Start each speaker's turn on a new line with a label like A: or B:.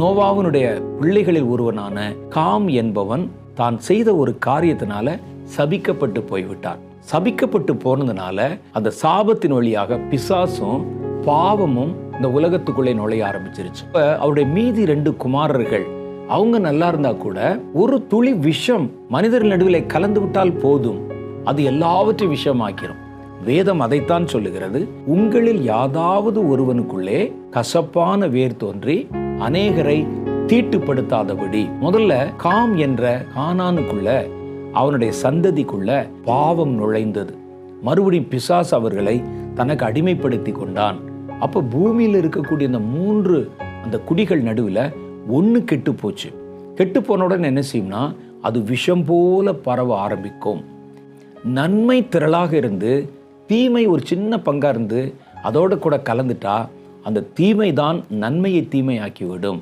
A: நோவாவினுடைய பிள்ளைகளில் ஒருவனான காம் என்பவன் தான் செய்த ஒரு காரியத்தினால சபிக்கப்பட்டு போய்விட்டான். சபிக்கப்பட்டு போனதுனால அந்த சாபத்தின் வழியாக பிசாசும் பாவமும் இந்த உலகத்துக்குள்ளே நுழைய ஆரம்பிச்சிருச்சு. இப்போ அவருடைய மீதி ரெண்டு குமாரர்கள் அவங்க நல்லா இருந்தா கூட ஒரு துளி விஷம் மனிதர்கள் நடுவில் கலந்து விட்டால் போதும். அது எல்லாவற்றையும் விஷமாக்கிடும் வேதம் அதைத்தான் சொல்லுகிறது. உங்களில் யாதாவது ஒருவனுக்குள்ளே கசப்பான வேர் தோன்றி அநேகரை தீட்டுப்படுத்தாதபடி. முதல்ல காம் என்ற கானானுக்குள்ள அவனுடைய சந்ததிக்குள்ள பாவம் நுழைந்தது. மறுபடியும் பிசாஸ் அவர்களை தனக்கு அடிமைப்படுத்தி கொண்டான். அப்போ பூமியில் இருக்கக்கூடிய இந்த மூன்று அந்த குடிகள் நடுவில் ஒன்று கெட்டு போச்சு. கெட்டு போன உடனே என்ன செய்யும்னா அது விஷம் போல பரவ ஆரம்பிக்கும். நன்மை திரளாக இருந்து தீமை ஒரு சின்ன பங்காக இருந்து அதோட கூட கலந்துட்டா அந்த தீமை தான் நன்மையை தீமையாக்கிவிடும்.